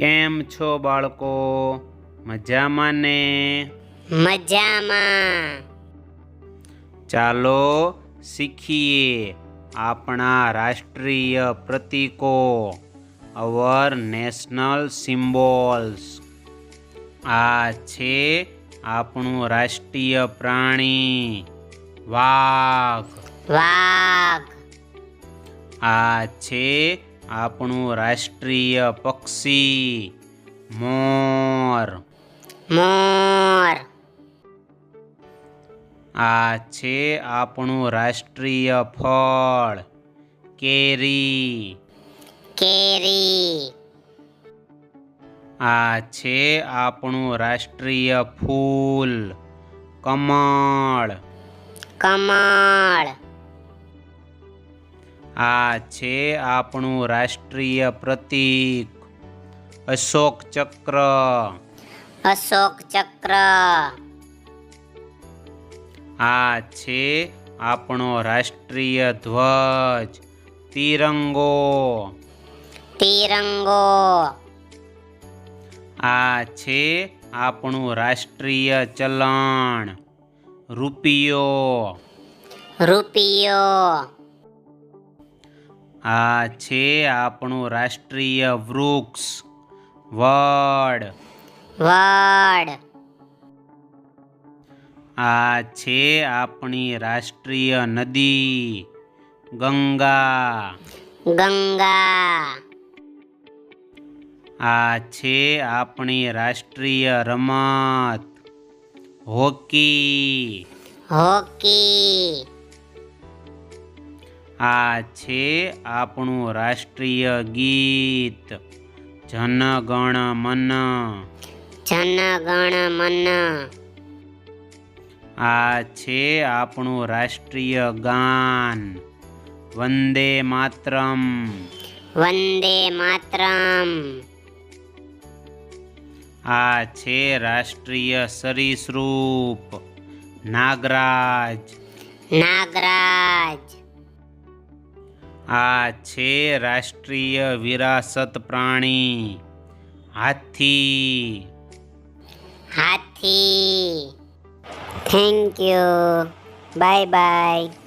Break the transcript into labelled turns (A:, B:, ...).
A: કેમ છો બાળકો? મજામાં ને?
B: મજામાં.
A: ચાલો શીખીએ આપણા રાષ્ટ્રીય પ્રતીકો. અવર નેશનલ સિમ્બોલ્સ આ છે આપણું રાષ્ટ્રીય પ્રાણી. વાઘ.
B: વાઘ.
A: આ છે આપણું રાષ્ટ્રીય પક્ષી. મોર.
B: મોર.
A: આ છે આપણું રાષ્ટ્રીય ફળ. કેરી.
B: કેરી.
A: આ છે આપણું રાષ્ટ્રીય ફૂલ. કમળ.
B: કમળ.
A: આ છે આપણું રાષ્ટ્રીય પ્રતીક. અશોક ચક્ર.
B: અશોક ચક્ર.
A: આ છે આપણો રાષ્ટ્રીય ધ્વજ. તિરંગો.
B: તિરંગો.
A: આ છે આપણું રાષ્ટ્રીય ચલણ. રૂપિયો.
B: રૂપિયો.
A: આ છે આપણું રાષ્ટ્રીય વૃક્ષ. વડ.
B: વડ.
A: આ છે આપણી રાષ્ટ્રીય નદી. ગંગા.
B: ગંગા.
A: આ છે આપણી રાષ્ટ્રીય રમત. હોકી.
B: હોકી.
A: આ છે આપણું રાષ્ટ્રીય ગીત. જનગણ મન.
B: જનગણ મન.
A: આ છે આપણું રાષ્ટ્રીય ગાન. વંદે માતરમ.
B: વંદે માતરમ.
A: આ છે રાષ્ટ્રીય સરીસૃપ. નાગરાજ.
B: નાગરાજ.
A: આ છે રાષ્ટ્રીય વિરાસત પ્રાણી. હાથી.
B: હાથી. Thank you bye bye